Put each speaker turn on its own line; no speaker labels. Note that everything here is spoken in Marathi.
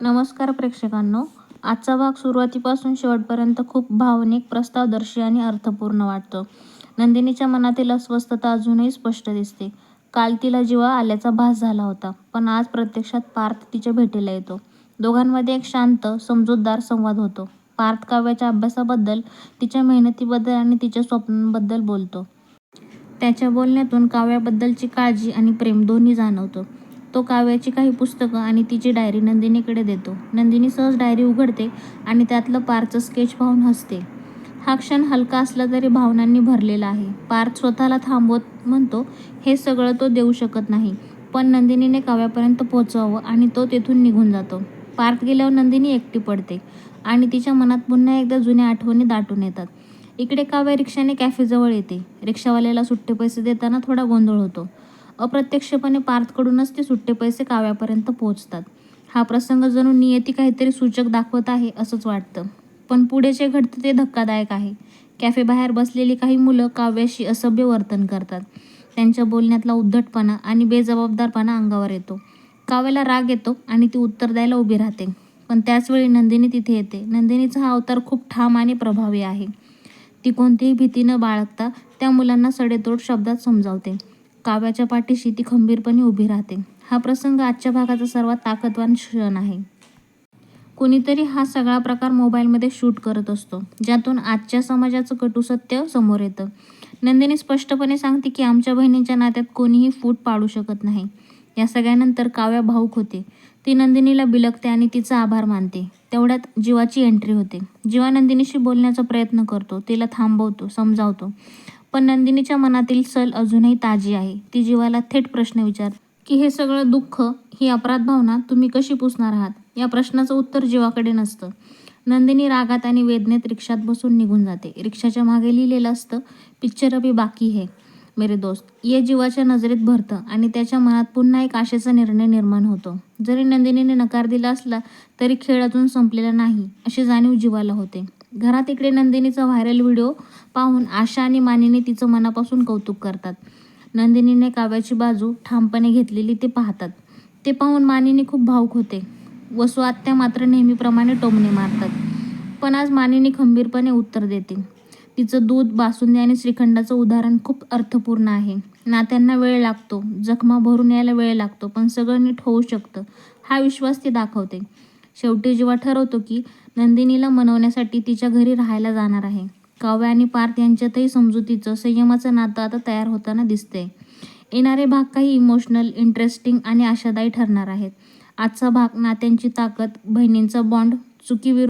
नमस्कार प्रेक्षकांनो. आजचा भाग सुरुवातीपासून शेवटपर्यंत खूप भावनिक प्रस्तावदर्शी आणि अर्थपूर्ण वाटतो. नंदिनीच्या मनातील अस्वस्थता अजूनही स्पष्ट दिसते. काल तिला जीवा आल्याचा भास झाला होता पण आज प्रत्यक्षात पार्थ तिच्या भेटीला येतो. दोघांमध्ये एक शांत समजूतदार संवाद होतो. पार्थ काव्याच्या अभ्यासाबद्दल तिच्या मेहनतीबद्दल आणि तिच्या स्वप्नांबद्दल बोलतो. त्याच्या बोलण्यातून काव्याबद्दलची काळजी आणि प्रेम दोन्ही जाणवतो. तो काव्याची काही पुस्तकं आणि तिची डायरी नंदिनीकडे देतो. नंदिनी सहज डायरी उघडते आणि त्यातलं पारचं स्केच पाहून हसते. हा क्षण हलका असला तरी भावनांनी भरलेला आहे. पार्थ स्वतःला थांबवत म्हणतो हे सगळं तो देऊ शकत नाही. पण नंदिनीने काव्यापर्यंत पोहोचवावं आणि तो तेथून निघून जातो. पार्थ गेल्यावर नंदिनी एकटी पडते आणि तिच्या मनात पुन्हा एकदा जुन्या आठवणी दाटून येतात. इकडे काव्या रिक्षाने कॅफेजवळ येते. रिक्षावाल्याला सुट्टे पैसे देताना थोडा गोंधळ होतो. अप्रत्यक्षपणे पार्थकडूनच ते सुट्टे पैसे काव्यापर्यंत पोहोचतात. हा प्रसंग जणू नियती काहीतरी सूचक दाखवत आहे असंच वाटतं. पण पुढे जे घडतं ते धक्कादायक आहे. कॅफेबाहेर बसलेली काही मुलं काव्याशी असभ्य वर्तन करतात. त्यांच्या बोलण्यातला उद्धटपणा आणि बेजबाबदारपणा अंगावर येतो. काव्याला राग येतो आणि ती उत्तर द्यायला उभी राहते. पण त्याचवेळी नंदिनी तिथे येते. नंदिनीचा हा अवतार खूप ठाम आणि प्रभावी आहे. ती कोणतीही भीती न बाळगता त्या मुलांना सडेतोड शब्दात समजावते. काव्याच्या पाठीशी ती खंबीरपणे उभी राहते. हा प्रसंग आजच्या भागाचा सर्वात ताकदवान क्षण आहे. कुणीतरी हा सगळा प्रकार मोबाईलमध्ये शूट करत असतो ज्यातून आजच्या समाजाचं कटू सत्य समोर येतं. नंदिनी स्पष्टपणे सांगते की आमच्या बहिणींच्या नात्यात कोणीही फूट पाडू शकत नाही. या सगळ्यानंतर काव्या भाऊक होते. ती नंदिनीला बिलगते आणि तिचा आभार मानते. तेवढ्यात जीवाची एंट्री होते. जीवा नंदिनीशी बोलण्याचा प्रयत्न करतो तिला थांबवतो समजावतो. पण नंदिनीच्या मनातील सल अजूनही ताजी आहे. ती जीवाला थेट प्रश्न विचार की हे सगळं दुःख ही अपराध भावना तुम्ही कशी पुसणार आहात या प्रश्नाचं उत्तर जीवाकडे नसतं. नंदिनी रागात आणि वेदनेत रिक्षात बसून निघून जाते. रिक्षाच्या मागे लिहिलेलं असतं पिक्चर अभी बाकी है मेरे दोस्त ये जीवाच्या नजरेत भरतं आणि त्याच्या मनात पुन्हा एक आशेचा निर्णय निर्माण होतो. जरी नंदिनीने नकार दिला असला तरी खेळ अजून संपलेला नाही अशी जाणीव जीवाला होते. घरात इकडे नंदिनीचा व्हायरल व्हिडिओ पाहून आशा आणि मानिनी तिचं मनापासून कौतुक करतात. नंदिनीने काव्याची बाजू ठामपणे घेतलेली ते पाहतात. ते पाहून मानिनी खूप भावुक होते. वसू आत्या मात्र नेहमीप्रमाणे टोमणे मारतात. पण आज मानिनी खंबीरपणे उत्तर देते. तिचं दूध बासुंदी आणि श्रीखंडाचं उदाहरण खूप अर्थपूर्ण आहे. नात्यांना वेळ लागतो. जखमा भरून यायला वेळ लागतो. पण सगळं नीट होऊ शकतं हा विश्वास ती दाखवते. शेवटी जेव्हा ठरवतो की नंदिनीला मनवण्यासाठी तिच्या घरी राहायला जाणार आहे. काव्य आणि पार्थ यांच्यातही समजुतीचं संयमाचं नातं आता तयार होताना दिसतंय. येणारे भाग काही इमोशनल इंटरेस्टिंग आणि आशादायी ठरणार आहेत. आजचा भाग नात्यांची ताकद बहिणींचा बॉन्ड चुकीविरुद्ध